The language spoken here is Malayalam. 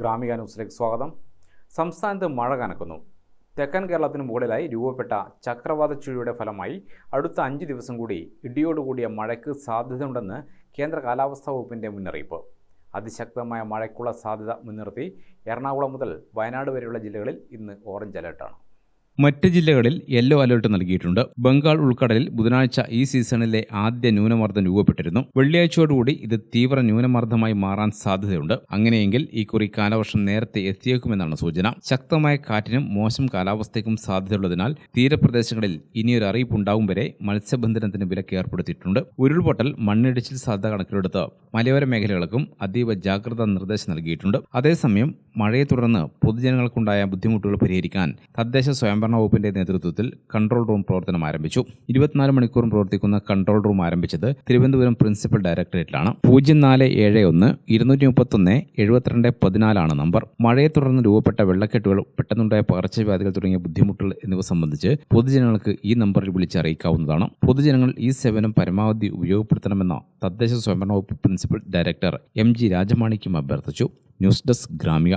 ഗ്രാമിക ന്യൂസിലേക്ക് സ്വാഗതം. സംസ്ഥാനത്ത് മഴ കനക്കുന്നു. തെക്കൻ കേരളത്തിന് മുകളിലായി രൂപപ്പെട്ട ചക്രവാത ചുഴിയുടെ ഫലമായി അടുത്ത അഞ്ച് ദിവസം കൂടി ഇടിയോടുകൂടിയ മഴയ്ക്ക് സാധ്യതയുണ്ടെന്ന് കേന്ദ്ര കാലാവസ്ഥാ വകുപ്പിന്റെ മുന്നറിയിപ്പ്. അതിശക്തമായ മഴയ്ക്കുള്ള സാധ്യത മുൻനിർത്തി എറണാകുളം മുതൽ വയനാട് വരെയുള്ള ജില്ലകളിൽ ഇന്ന് ഓറഞ്ച് അലർട്ടാണ്. മറ്റ് ജില്ലകളിൽ യെല്ലോ അലർട്ട് നൽകിയിട്ടുണ്ട്. ബംഗാൾ ഉൾക്കടലിൽ ബുധനാഴ്ച ഈ സീസണിലെ ആദ്യ ന്യൂനമർദ്ദം രൂപപ്പെട്ടിരുന്നു. വെള്ളിയാഴ്ചയോടുകൂടി ഇത് തീവ്ര ന്യൂനമർദ്ദമായി മാറാൻ സാധ്യതയുണ്ട്. അങ്ങനെയെങ്കിൽ ഈ കുറി കാലവർഷം നേരത്തെ എത്തിയേക്കുമെന്നാണ് സൂചന. ശക്തമായ കാറ്റിനും മോശം കാലാവസ്ഥയ്ക്കും സാധ്യതയുള്ളതിനാൽ തീരപ്രദേശങ്ങളിൽ ഇനിയൊരു അറിയിപ്പുണ്ടാവും വരെ മത്സ്യബന്ധനത്തിന് വിലക്ക് ഏർപ്പെടുത്തിയിട്ടുണ്ട്. ഉരുൾപൊട്ടൽ മണ്ണിടിച്ചിൽ സാധ്യത കണക്കിലെടുത്ത് മലയോര മേഖലകൾക്കും അതീവ ജാഗ്രതാ നിർദ്ദേശം നൽകിയിട്ടുണ്ട്. അതേസമയം മഴയെ തുടർന്ന് പൊതുജനങ്ങൾക്കുണ്ടായ ബുദ്ധിമുട്ടുകൾ പരിഹരിക്കാൻ തദ്ദേശ സ്വയംഭരണ വകുപ്പിന്റെ നേതൃത്വത്തിൽ കൺട്രോൾ റൂം പ്രവർത്തനം ആരംഭിച്ചു. ഇരുപത്തിനാല് മണിക്കൂറും പ്രവർത്തിക്കുന്ന കൺട്രോൾ റൂം ആരംഭിച്ചത് തിരുവനന്തപുരം പ്രിൻസിപ്പൽ ഡയറക്ടറേറ്റിലാണ്. പൂജ്യം നാല് ഏഴ് ഒന്ന് ഇരുന്നൂറ്റി മുപ്പത്തൊന്ന് എഴുപത്തിരണ്ട് പതിനാലാണ് നമ്പർ. മഴയെ തുടർന്ന് രൂപപ്പെട്ട വെള്ളക്കെട്ടുകൾ പെട്ടെന്നുണ്ടായ പകർച്ചവ്യാധികൾ തുടങ്ങിയ ബുദ്ധിമുട്ടുകൾ എന്നിവ സംബന്ധിച്ച് പൊതുജനങ്ങൾക്ക് ഈ നമ്പറിൽ വിളിച്ചറിയിക്കാവുന്നതാണ്. പൊതുജനങ്ങൾ ഈ സേവനം പരമാവധി ഉപയോഗപ്പെടുത്തണമെന്ന തദ്ദേശ സ്വയംഭരണ വകുപ്പ് പ്രിൻസിപ്പൽ ഡയറക്ടർ എം ജി രാജമാണിക്കും അഭ്യർത്ഥിച്ചു. News desk Gramika.